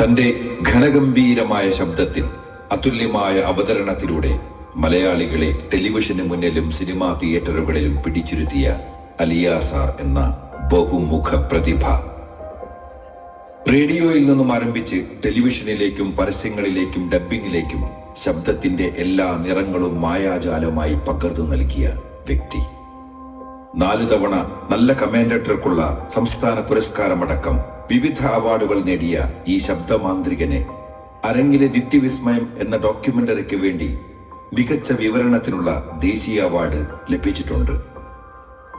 തന്റെ ഘനഗംഭീരമായ ശബ്ദത്തിൽ അതുല്യമായ അവതരണത്തിലൂടെ മലയാളികളെ ടെലിവിഷന് മുന്നിലും സിനിമാ തിയേറ്ററുകളിലും പിടിച്ചിരുത്തിയ അലിയാസാർ എന്ന ബഹുമുഖ പ്രതിഭ റേഡിയോയിൽ നിന്നും ആരംഭിച്ച് ടെലിവിഷനിലേക്കും പരസ്യങ്ങളിലേക്കും ഡബ്ബിങ്ങിലേക്കും ശബ്ദത്തിന്റെ എല്ലാ നിറങ്ങളും മായാജാലമായി പകർന്നു നൽകിയ വ്യക്തി. നാലു തവണ നല്ല കമാൻഡേറ്റർക്കുള്ള സംസ്ഥാന പുരസ്കാരമടക്കം വിവിധ അവാർഡുകൾ നേടിയ ഈ ശബ്ദമാന്ത്രികനെ അരങ്ങിലെ നിത്യവിസ്മയം എന്ന ഡോക്യുമെന്ററിക്ക് വേണ്ടി മികച്ച വിവരണത്തിനുള്ള ദേശീയ അവാർഡ് ലഭിച്ചിട്ടുണ്ട്.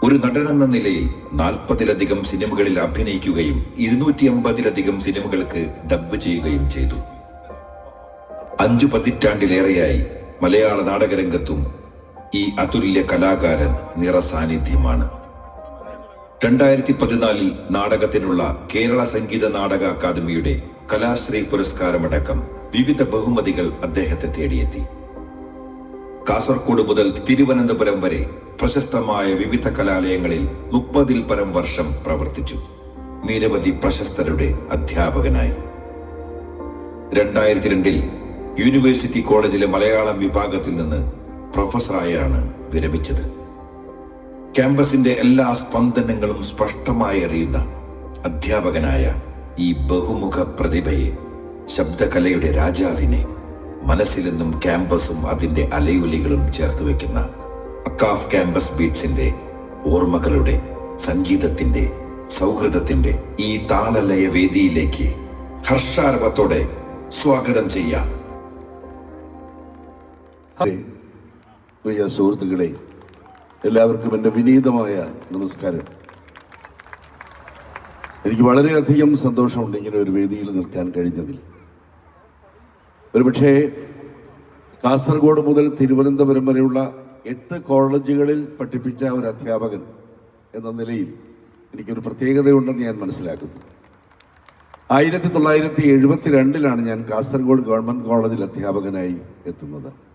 ഒരു നടനെന്ന നിലയിൽ നാൽപ്പതിലധികം സിനിമകളിൽ അഭിനയിക്കുകയും ഇരുന്നൂറ്റി അമ്പതിലധികം സിനിമകൾക്ക് ഡബ്ബ് ചെയ്യുകയും ചെയ്തു. അഞ്ചു പതിറ്റാണ്ടിലേറെയായി മലയാള നാടകരംഗത്തും ഈ അതുല്യ കലാകാരൻ നിറസാന്നിധ്യമാണ് രണ്ടായിരത്തി പതിനാലിൽ നാടകത്തിനുള്ള കേരള സംഗീത നാടക അക്കാദമിയുടെ കലാശ്രീ പുരസ്കാരമടക്കം വിവിധ ബഹുമതികൾ അദ്ദേഹത്തെ തേടിയെത്തി. കാസർഗോഡ് മുതൽ തിരുവനന്തപുരം വരെ പ്രശസ്തമായ വിവിധ കലാലയങ്ങളിൽ മുപ്പതിൽ പരം വർഷം പ്രവർത്തിച്ചു. നിരവധി പ്രശസ്തരുടെ അധ്യാപകനായി. രണ്ടായിരത്തി രണ്ടിൽ യൂണിവേഴ്സിറ്റി കോളേജിലെ മലയാളം വിഭാഗത്തിൽ നിന്ന് പ്രൊഫസറായാണ് വിരമിച്ചത്. ക്യാമ്പസിന്റെ എല്ലാ സ്പന്ദനങ്ങളും സ്പഷ്ടമായി അറിയുന്ന അധ്യാപകനായ ഈ ബഹുമുഖ പ്രതിഭയെ ശബ്ദകലയുടെ രാജാവിനെ മനസ്സിൽ നിന്നും ക്യാമ്പസും അതിന്റെ അലയൊലികളും ചേർത്ത് വയ്ക്കുന്ന അക്കാഫ് ക്യാമ്പസ് ബീറ്റ്സിന്റെ ഓർമ്മകളുടെ സംഗീതത്തിന്റെ സൗഹൃദത്തിന്റെ ഈ താളലയ വേദിയിലേക്ക് ഹർഷാരവത്തോടെ സ്വാഗതം ചെയ്യാം. പ്രിയ സുഹൃത്തുക്കളെ എല്ലാവർക്കും എന്റെ വിനീതമായ നമസ്കാരം. എനിക്ക് വളരെയധികം സന്തോഷമുണ്ട് ഇങ്ങനെ ഒരു വേദിയിൽ നിൽക്കാൻ കഴിഞ്ഞതിൽ. ഒരുപക്ഷേ കാസർഗോഡ് മുതൽ തിരുവനന്തപുരം വരെയുള്ള എട്ട് കോളേജുകളിൽ പഠിപ്പിച്ച ഒരു അധ്യാപകൻ എന്ന നിലയിൽ എനിക്കൊരു പ്രത്യേകതയുണ്ടെന്ന് ഞാൻ മനസ്സിലാക്കുന്നു. ആയിരത്തി തൊള്ളായിരത്തി എഴുപത്തി രണ്ടിലാണ് ഞാൻ കാസർഗോഡ് ഗവൺമെന്റ് കോളേജിൽ അധ്യാപകനായി എത്തുന്നത്.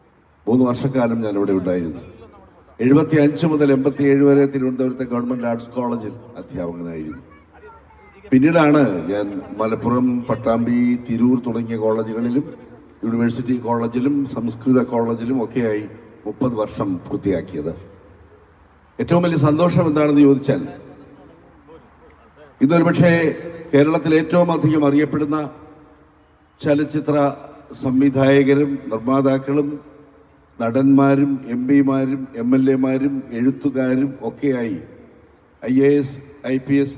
മൂന്ന് വർഷക്കാലം ഞാൻ ഇവിടെ ഉണ്ടായിരുന്നു. എഴുപത്തി അഞ്ച് മുതൽ എൺപത്തി ഏഴ് വരെ തിരുവനന്തപുരത്തെ ഗവൺമെന്റ് ആർട്സ് കോളേജിൽ അധ്യാപകനായിരുന്നു. പിന്നീടാണ് ഞാൻ മലപ്പുറം പട്ടാമ്പി തിരൂർ തുടങ്ങിയ കോളേജുകളിലും യൂണിവേഴ്സിറ്റി കോളേജിലും സംസ്കൃത കോളേജിലും ഒക്കെയായി മുപ്പത് വർഷം പൂർത്തിയാക്കിയത്. ഏറ്റവും വലിയ സന്തോഷം എന്താണെന്ന് ചോദിച്ചാൽ ഇന്നൊരു പക്ഷേ കേരളത്തിൽ ഏറ്റവും അധികം അറിയപ്പെടുന്ന ചലച്ചിത്ര സംവിധായകരും നിർമ്മാതാക്കളും നടന്മാരും എം പിമാരും എം എൽ എമാരും എഴുത്തുകാരും ഒക്കെയായി I A S I P S